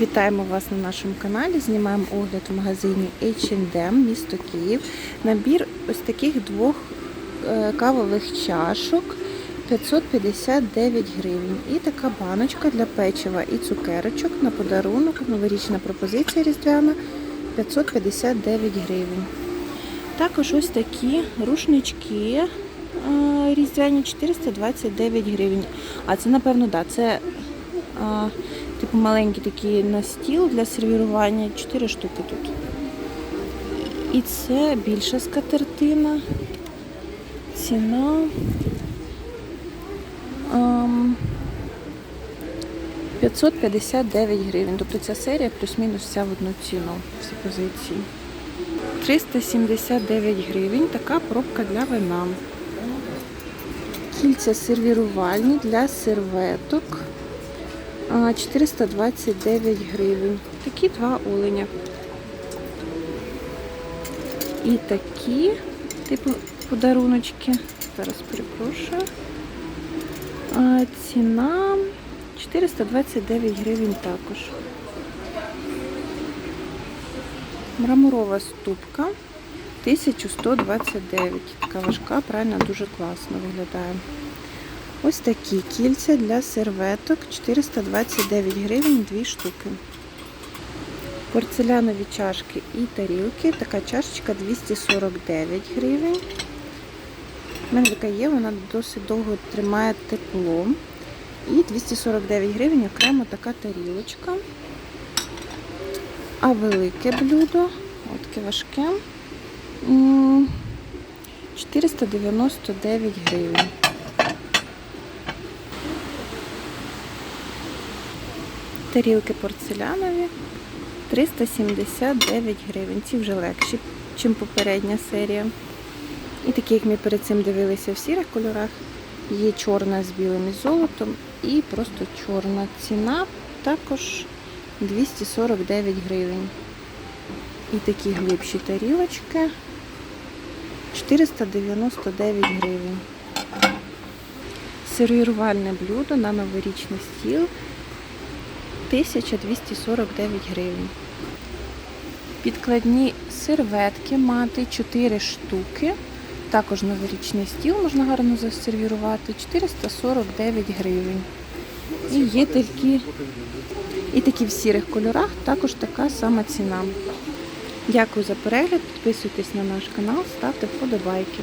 Вітаємо вас на нашому каналі. Знімаємо огляд в магазині H&M, місто Київ. Набір ось таких двох е, кавових чашок 559 гривень. І така баночка для печива і цукерочок на подарунок. Новорічна пропозиція різдвяна 559 гривень. Також ось такі рушнички е, різдвяні 429 гривень. А це, напевно, да, це а, типу маленький такий на стіл для сервірування. 4 штуки тут. І це більша скатертина. Ціна. ем, 559 гривень. Тобто ця серія плюс-мінус вся в одну ціну. Всі позиції. 379 гривень. Така пробка для вина. Кільця сервірувальні для серветок. А, 429 гривень. Такі два оленя. І такі, типу, подаруночки. Зараз перепрошую. Ціна 429 гривень також. Мраморова ступка 1129. Така важка, правильно, дуже класно виглядає. Ось такі кільця для серветок 429 гривень, дві штуки. Порцелянові чашки і тарілки. Така чашечка 249 гривень. У мене така є, вона досить довго тримає тепло. І 249 гривень окремо така тарілочка. А велике блюдо, от таке важке, 499 гривень. Тарілки порцелянові 379 гривень. Ці вже легші, ніж попередня серія. І такі, як ми перед цим дивилися в сірих кольорах, є чорна з білим і золотом і просто чорна. Ціна також 249 гривень. І такі глибші тарілочки 499 гривень. Сервірувальне блюдо на новорічний стіл 1249 гривень. Підкладні серветки мати 4 штуки. Також новорічний стіл можна гарно засервірувати 449 гривень. І є такі, і такі в сірих кольорах, також така сама ціна. Дякую за перегляд, підписуйтесь на наш канал, ставте вподобайки.